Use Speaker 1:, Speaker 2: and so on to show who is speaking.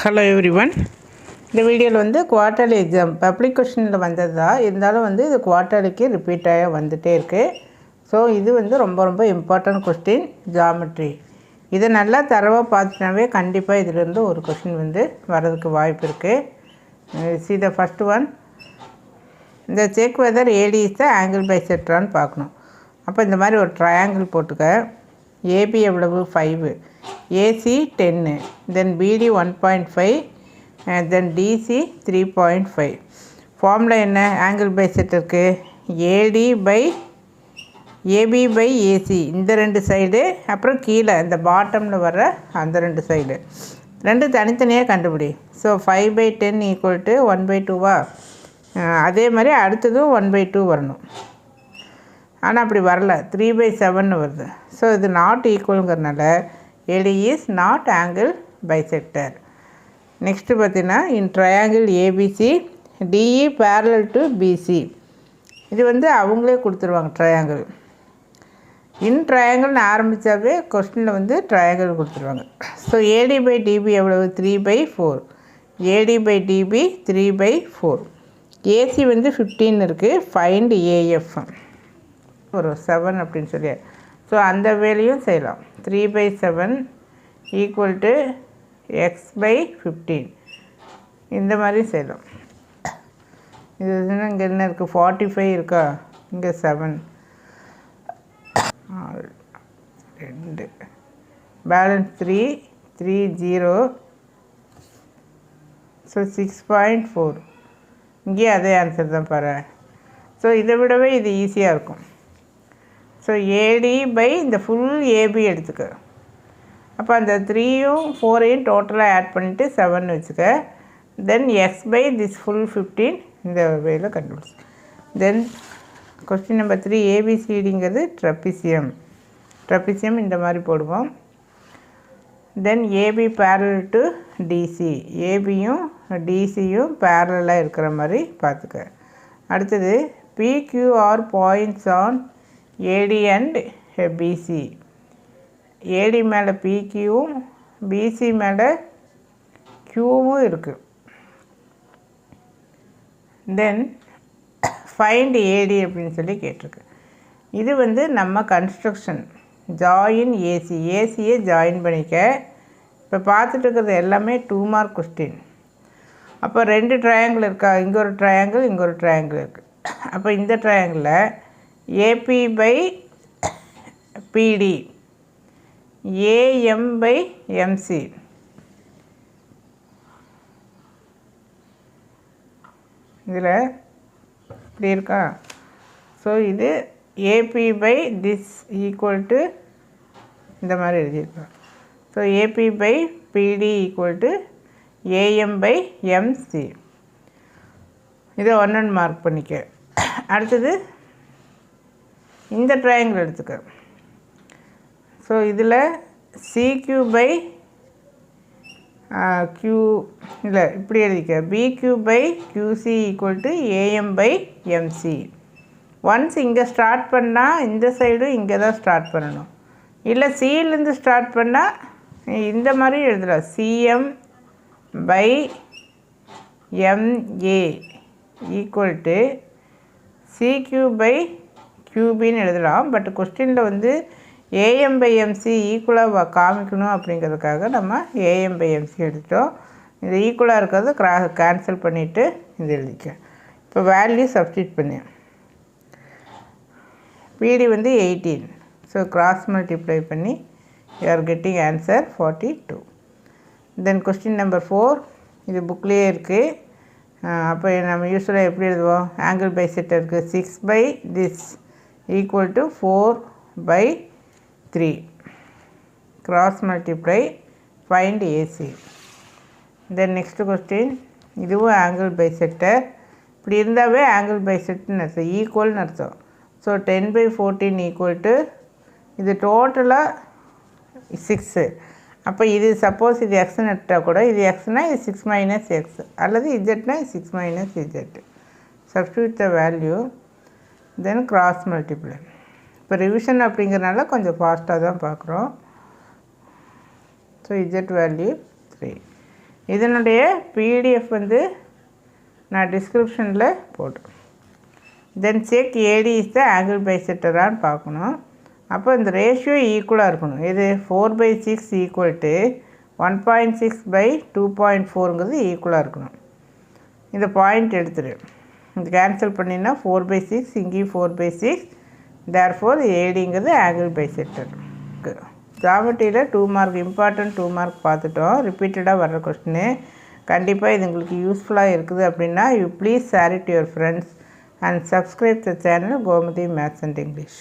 Speaker 1: Hello every one இந்த வீடியோவில் வந்து குவார்ட்டர்லி எக்ஸாம் பப்ளிக் கொஷனில் வந்தது தான் இருந்தாலும் வந்து இது குவார்ட்டர்லிக்கு ரிப்பீட் ஆக வந்துகிட்டே இருக்குது ஸோ இது வந்து ரொம்ப ரொம்ப இம்பார்ட்டன்ட் கொஸ்டின் ஜாமெட்ரி இதை நல்லா தரவாக பார்த்துனாவே கண்டிப்பாக இதிலேருந்து ஒரு கொஸ்டின் வந்து வர்றதுக்கு வாய்ப்பு இருக்குது சி த ஃபஸ்ட் ஒன் இந்த check whether AD is the angle by செட்ரான்னு பார்க்கணும். அப்போ இந்த மாதிரி ஒரு ட்ரையாங்கிள் போட்டுக்க. ஏபி எவ்வளவு? ஃபைவு ஏசி டென்னு then BD one point five then DC three point five ஃபார்மில் என்ன? ஆங்கிள் பை செட் இருக்குது AD by AB by AC இந்த ரெண்டு சைடு அப்புறம் கீழே இந்த பாட்டமில் வர்ற அந்த ரெண்டு சைடு ரெண்டு தனித்தனியாக கண்டுபிடி. So five by ten equal to one by டூவா அதே மாதிரி அடுத்ததும் ஒன் பை டூ வரணும். ஆனால் அப்படி வரல. த்ரீ பை செவன் வருது. ஸோ இது not ஈக்குவலுங்கிறனால AD is not angle bisector next பார்த்தீங்கன்னா in triangle ABC DE parallel to BC இது வந்து அவங்களே கொடுத்துருவாங்க ட்ரையாங்கிள் இன் ட்ரையாங்கிள்னு ஆரம்பித்தாவே கொஸ்டினில் வந்து ட்ரையாங்கிள் கொடுத்துருவாங்க. ஸோ ஏடி பை டிபி எவ்வளவு? Three by four AD by DB three by four AC வந்து ஃபிஃப்டீன் இருக்குது ஃபைண்ட் ஏஎஃப் ஒரு செவன் அப்படின்னு சொல்லி ஸோ அந்த வேலையும் செய்யலாம். Three by seven equal to x by fifteen இந்த மாதிரி செய்யலாம். இது இங்கே என்ன இருக்குது ஃபார்ட்டி ஃபைவ் இருக்கா? இங்கே செவன் ரெண்டு. Balance three three zero so six point four இங்கேயே அதே ஆன்சர் தான் பாரு. ஸோ இதை விடவே இது ஈஸியாக இருக்கும். ஸோ ஏடி பை இந்த ஃபுல் ஏபி எடுத்துக்க. அப்போ அந்த த்ரீயும் ஃபோரையும் டோட்டலாக ஆட் பண்ணிவிட்டு செவன் வச்சுக்க. Then x by this full fifteen இந்த வேல கண்டுபிடிச்சு. தென் கொஸ்டின் நம்பர் த்ரீ ஏபிசிடிங்கிறது ட்ரப்பிசியம் ட்ரப்பிசியம் இந்த மாதிரி போடுவோம். Then AB parallel to DC ஏபியும் டிசியும் பேரலாக இருக்கிற மாதிரி பார்த்துக்க அடுத்தது PQR points on AD and BC AD மேலே பிக்யூவும் பிசி மேலே க்யூவும் இருக்குது தென் ஃபைண்ட் ஏடி அப்படின்னு சொல்லி கேட்டிருக்கு. இது வந்து நம்ம கன்ஸ்ட்ரக்ஷன் ஜாயின் ஏசி ஏசியை ஜாயின் பண்ணிக்க. இப்போ பார்த்துட்டு இருக்கிறது எல்லாமே டூ மார்க் கொஸ்டின் அப்போ ரெண்டு ட்ரையாங்கிள் இருக்கா? இங்கே ஒரு ட்ரையாங்கிள் இங்கே ஒரு ட்ரையாங்கிள் இருக்குது அப்போ இந்த ட்ரையாங்கிளில் AB by BD AM by MC இதில் இப்படி இருக்கா? ஸோ இது AB by this equal to இந்த மாதிரி எழுதியிருக்கோம் so AB by BD equal to AM by MC இதை ஒன் ஒன் மார்க் பண்ணிக்க. அடுத்தது இந்த ட்ரையாங்கிள் எடுத்துக்க. ஸோ இதில் சிக்யூ பை க்யூ இல்லை இப்படி எழுதிக்க. PQ by QC equal to AM by MC once இங்கே ஸ்டார்ட் பண்ணால் இந்த சைடும் இங்கே தான் ஸ்டார்ட் பண்ணணும். இல்லை சியிலேருந்து ஸ்டார்ட் பண்ணால் இந்த மாதிரி எழுதலாம் CM by MA equal to CQ by கியூபின்னு எழுதலாம். பட் கொஸ்டினில் வந்து ஏஎம் பை எம்சி ஈக்குவலாக காமிக்கணும் அப்படிங்கிறதுக்காக நம்ம ஏஎம் பை எம்சி எடுத்துட்டோம். இது ஈக்குவலாக இருக்கிறது க்ரா கேன்சல் பண்ணிவிட்டு இது எழுதிக்க. இப்போ வேல்யூ சப்ஸ்டியூட் பண்ணி. பிடி வந்து எயிட்டீன் ஸோ கிராஸ் மல்டிப்ளை பண்ணி you are getting answer forty two then question number four இது புக்லேயே இருக்குது அப்போ நம்ம யூஸ்வலாக எப்படி எழுதுவோம்? ஆங்கிள் பை செட் இருக்குது six by this equal to four by three cross multiply find AC then next question இதுவும் ஆங்கிள் பை செட்டர் இப்படி இருந்தாவே ஆங்கிள் பை செட்டுன்னு அர்த்தம் ஈக்குவல்னு அர்த்தம். So ten by fourteen equal to இது டோட்டலாக சிக்ஸு அப்போ இது சப்போஸ் இது எக்ஸ்னு எடுத்தால் கூட இது எக்ஸ்னால் இது சிக்ஸ் மைனஸ் எக்ஸ் அல்லது இஜெட்னா six minus z substitute the value then cross multiply இப்போ ரிவிஷன் அப்படிங்கிறனால கொஞ்சம் ஃபாஸ்ட்டாக தான் பார்க்குறோம் ஸோ இஜெட் வேல்யூ த்ரீ இதனுடைய பிடிஎஃப் வந்து நான் டிஸ்கிரிப்ஷனில் போட்டேன். Then check AD is the angle பைசெக்டரான்னு பார்க்கணும். அப்போ இந்த ரேஷியோ ஈக்குவலாக இருக்கணும். இது four by six equal to one point six by two point ஃபோருங்கிறது ஈக்குவலாக இருக்கணும். இந்த பாயிண்ட் எடுத்துரு. இது கேன்சல் பண்ணினா ஃபோர் பை சிக்ஸ் இங்கேயும் four by six there four ஏடிங்கிறது angle bisector ஜாமெட்ரியில் two mark important two mark பார்த்துட்டோம். ரிப்பீட்டடாக வர்ற கொஸ்டின்னு கண்டிப்பாக இது உங்களுக்கு யூஸ்ஃபுல்லாக இருக்குது அப்படின்னா you please share it your friends and subscribe the channel Gomathi maths and English